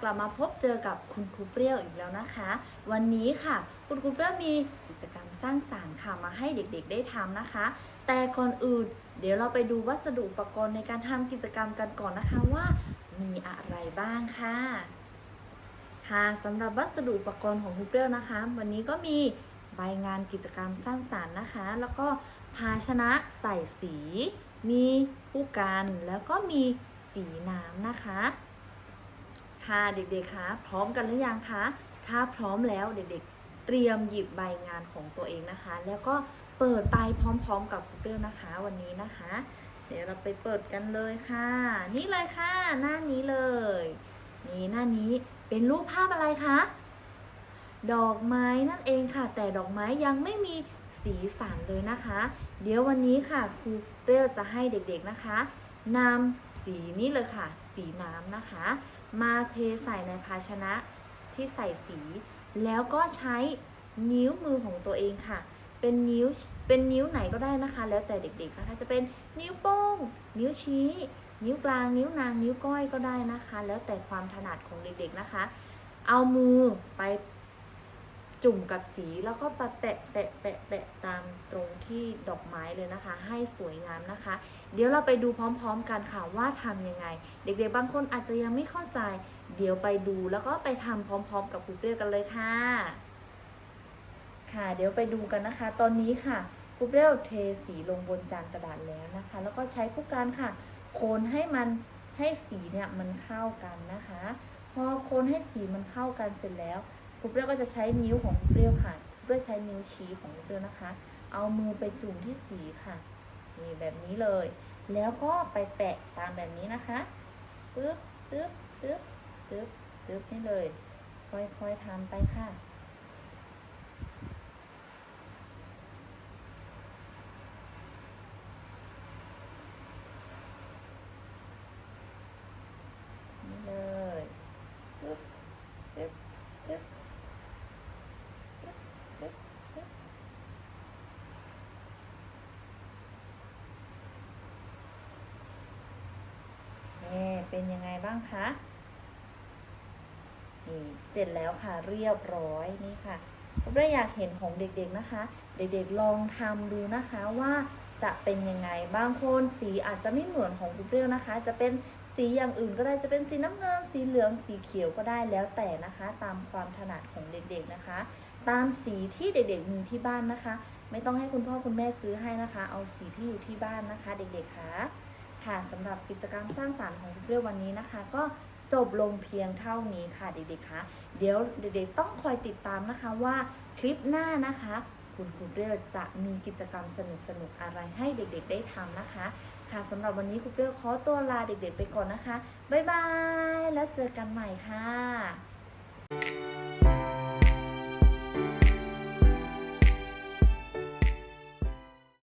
กลับมาพบเจอกับคุณครูเปรี้ยวอีกแล้วนะคะ วันนี้ค่ะ คุณครูเปรี้ยวมีกิจกรรมสร้างสารรค์ค่ะมาให้เด็กๆได้ทำนะคะ แต่ก่อนอื่น เดี๋ยวเราไปดูวัสดุอุปกรณ์ในการทำกิจกรรมกันก่อนนะคะว่ามีอะไรบ้างค่ะ ค่ะสำหรับวัสดุอุปกรณ์ของครูเปรี้ยวนะคะ วันนี้ก็มีใบงานกิจกรรมสร้างสารรค์นะคะ แล้วก็ภาชนะใส่สี มีผู้กันแล้วก็มีสีน้ำนะคะ ค่ะเด็กๆคะพร้อมกันหรือยังคะถ้าพร้อมแล้วเด็กๆ เตรียมหยิบใบงานของตัวเองนะคะ แล้วก็เปิดไปพร้อมๆกับครูเปรี้ยวนะคะ วันนี้นะคะ เดี๋ยวเราไปเปิดกันเลยค่ะ นี่เลยค่ะ หน้านี้เลย นี่หน้านี้เป็นรูปภาพอะไรคะดอกไม้นั่นเองค่ะ แต่ดอกไม้ยังไม่มีสีสันเลยนะคะ เดี๋ยววันนี้ค่ะครูเปรี้ยวจะให้เด็กๆนะคะ นำสีนี้เลยค่ะ สีน้ำนะคะ มาเทใส่ในภาชนะที่ใส่สี แล้วก็ใช้นิ้วมือของตัวเองค่ะ เป็นนิ้วเป็นนิ้วไหนก็ได้นะคะ แล้วแต่เด็กๆนะคะจะเป็นนิ้วโป้ง นิ้วชี้ นิ้วกลาง นิ้วนาง นิ้วก้อยก็ได้นะคะ แล้วแต่ความถนัดของเด็กๆนะคะ เอามือไป จุ่มกับสีแล้วก็ไปแปะแปะแปะแปะตามตรงที่ดอกไม้เลยนะคะ ให้สวยงามนะคะ เดี๋ยวเราไปดูพร้อมๆกันค่ะว่าทำยังไง เด็กๆบางคนอาจจะยังไม่เข้าใจ เดี๋ยวไปดูแล้วก็ไปทำพร้อม ๆ กับครูเปรี้ยกันเลยค่ะ ค่ะเดี๋ยวไปดูกันนะคะ ตอนนี้ค่ะครูเปรี้ยวเทสีลงบนจานกระดาษแล้วนะคะ แล้วก็ใช้ผู้การค่ะ โคนให้มันให้สีเนี่ยมันเข้ากันนะคะ พอโคนให้สีมันเข้ากันเสร็จแล้ว รูเปรี้ยวก็จะใช้นิ้วของครูเปรี้ยวค่ะครูเปรี้ยวใช้นิ้วชี้ของครูเปรี้ยวนะคะ เอามือไปจุ่มที่สีค่ะนี่แบบนี้เลย แล้วก็ไปแปะตามแบบนี้นะคะปึ๊บปึ๊บปึ๊บปึ๊บปึ๊บนี่เลย ค่อยๆทำไปค่ะ นี่เลยปึ๊บปึ๊บปึ๊บปึ๊บปึ๊บปึ๊บนี่ เป็นยังไงบ้างคะนี่เสร็จแล้วค่ะเรียบร้อยนี่ค่ะผมได้อยากเห็นของเด็กๆนะคะ เด็กๆลองทำดูนะคะว่าจะเป็นยังไงบางคนสีอาจจะไม่เหมือนของคุณเปรี้ยวนะคะ จะเป็นสีอย่างอื่นก็ได้จะเป็นสีน้ำเงินสีเหลืองสีเขียวก็ได้แล้วแต่นะคะ ตามความถนัดของเด็กๆนะคะ ตามสีที่เด็กๆมีที่บ้านนะคะ ไม่ต้องให้คุณพ่อคุณแม่ซื้อให้นะคะ เอาสีที่อยู่ที่บ้านนะคะ เด็กๆค่ะ ค่ะสำหรับกิจกรรมสร้างสรรค์ของคุณเรี้ยววันนี้นะคะ ก็จบลงเพียงเท่านี้ค่ะเด็กๆคะเดี๋ยวเด็กๆต้องคอยติดตามนะคะว่าคลิปหน้านะคะ คุณครูเรี้ยวจะมีกิจกรรมสนุกๆอะไรให้เด็กๆ ได้ทำนะคะ ค่ะสำหรับวันนี้ครูเรี้ยวขอตัวลาเด็กๆ ไปก่อนนะคะบ๊ายบายแล้วเจอกันใหม่ค่ะ